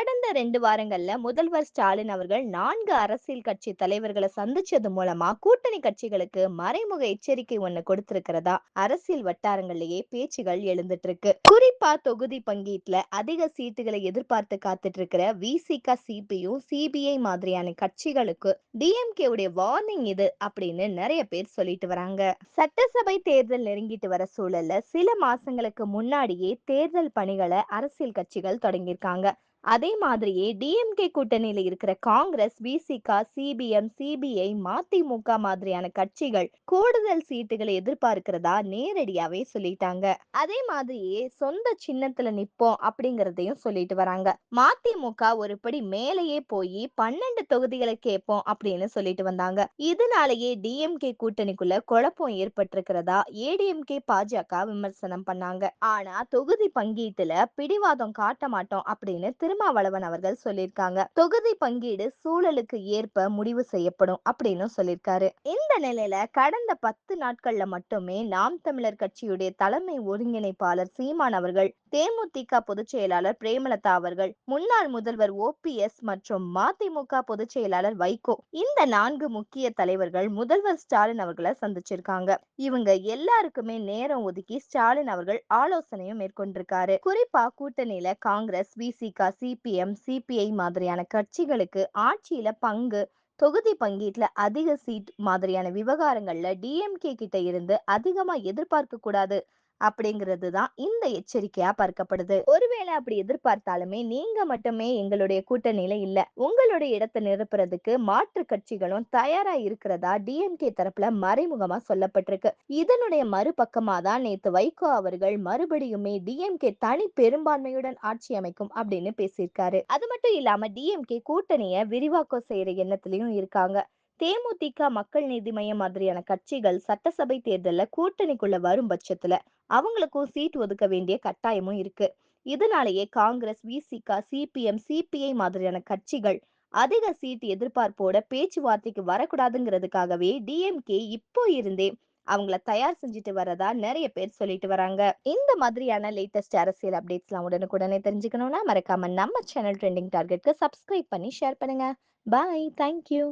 கடந்த ரெண்டு வாரங்கள்ல முதல்வர் ஸ்டாலின் அவர்கள் நான்கு அரசியல் கட்சி தலைவர்களை சந்திச்சது மூலமா கூட்டணி கட்சிகளுக்கு மறைமுக எச்சரிக்கை ஒண்ணு கொடுத்திருக்கிறதா? அரசியல் வட்டாரங்கள்லயே பேச்சுகள் எழுந்துட்டு இருக்கு குறிப்பா தொகுதி பங்கீட்டுல அதிக சீட்டுகளை எதிர்பார்த்து காத்துட்டு இருக்கிற விசிகா சிபியும் சிபிஐ மாதிரியான கட்சிகளுக்கு டிஎம்கே உடைய வார்னிங் இது அப்படின்னு நிறைய பேர் சொல்லிட்டு வராங்க. சட்டசபை தேர்தல் நெருங்கிட்டு வர சூழல்ல சில மாசங்களுக்கு முன்னாடியே தேர்தல் பணிகளை அரசியல் கட்சிகள் தொடங்கியிருக்காங்க. அதே மாதிரியே டிஎம்கே கூட்டணியில இருக்கிற காங்கிரஸ் விசிகா சிபிஎம் சிபிஐ மதிமுக மாதிரியான கட்சிகள் கூடுதல் சீட்டுகளை எதிர்பார்க்கிறதா நேரடியாவே சொல்லிட்டாங்க. அதே மாதிரியே சொந்த சின்னத்துல நிப்போம் அப்படிங்கறதையும் சொல்லிட்டு வராங்க. மதிமுக ஒரு படி மேலேயே போய் பன்னெண்டு தொகுதிகளை கேட்போம் அப்படின்னு சொல்லிட்டு வந்தாங்க. இதனாலேயே டிஎம்கே கூட்டணிக்குள்ள குழப்பம் ஏற்பட்டிருக்கிறதா ஏடிஎம்கே பாஜக விமர்சனம் பண்ணாங்க. ஆனா தொகுதி பங்கீட்டுல பிடிவாதம் காட்ட மாட்டோம் அப்படின்னு திருமாவளவன் அவர்கள் சொல்லியிருக்காங்க. தொகுதி பங்கீடு சூழலுக்கு ஏற்ப முடிவு செய்யப்படும் அப்படின்னு சொல்லியிருக்காரு. இந்த நிலையில கடந்த பத்து நாட்கள்ல மட்டுமே நாம் தமிழர் கட்சியுடைய தலைமை ஒருங்கிணைப்பாளர் சீமான் அவர்கள் தேமுதிக பொதுச் செயலாளர் பிரேமலதா அவர்கள் முன்னாள் முதல்வர் ஓ பி எஸ் மற்றும் மதிமுக பொதுச் செயலாளர் வைகோ இந்த நான்கு முக்கிய தலைவர்கள் முதல்வர் ஸ்டாலின் அவர்களை சந்திச்சிருக்காங்க. இவங்க எல்லாருக்குமே நேரம் ஒதுக்கி ஸ்டாலின் அவர்கள் ஆலோசனையும் மேற்கொண்டிருக்காரு. குறிப்பா கூட்டணியில காங்கிரஸ் விசிகா சிபிஎம் சிபிஐ மாதிரியான கட்சிகளுக்கு ஆட்சியில பங்கு தொகுதி பங்கீட்டுல அதிக சீட் மாதிரியான விவகாரங்கள்ல டிஎம்கே கிட்ட இருந்து அதிகமா எதிர்பார்க்க கூடாது. அப்படிங்கிறது தான் இந்த எச்சரிக்கையா பார்க்கப்படுது. ஒருவேளை அப்படி எதிர்பார்த்தாலுமே நீங்க மட்டுமே எங்களுடைய கூட்டணியில இல்ல உங்களுடைய இடத்தை நிரப்புறதுக்கு மாற்று கட்சிகளும் தயாரா இருக்கிறதா டிஎம்கே தரப்புல மறைமுகமா சொல்லப்பட்டிருக்கு. இதனுடைய மறுபக்கமா தான் நேத்து வைகோ அவர்கள் மறுபடியுமே டிஎம்கே தனி பெரும்பான்மையுடன் ஆட்சி அமைக்கும் அப்படின்னு பேசியிருக்காரு. அது மட்டும் இல்லாம டிஎம்கே கூட்டணிய விரிவாக்கம் செய்யற எண்ணத்திலையும் இருக்காங்க. தேமுதிக மக்கள் நீதி மையம் மாதிரியான கட்சிகள் சட்டசபை தேர்தலில் கூட்டணிக்குள்ள வரும் பட்சத்துல அவங்களுக்கும் சீட் ஒதுக்க வேண்டிய கட்டாயமும் இருக்கு. இதனாலேயே காங்கிரஸ் விசிகா சிபிஎம் சிபிஐ மாதிரியான கட்சிகள் அதிக சீட் எதிர்பார்ப்போட பேச்சுவார்த்தைக்கு வரக்கூடாதுங்கிறதுக்காகவே டிஎம்கே இப்போ இருந்தே அவங்கள தயார் செஞ்சுட்டு வரதா நிறைய பேர் சொல்லிட்டு வராங்க. இந்த மாதிரியான லேட்டஸ்ட் அரசியல் அப்டேட்ஸ்லாம் உடனுக்குடனே தெரிஞ்சுக்கணும்னா மறக்காம நம்ம சேனல் ட்ரெண்டிங் டார்கெட்க்கு சப்ஸ்கிரைப் பண்ணி ஷேர் பண்ணுங்க. Bye thank you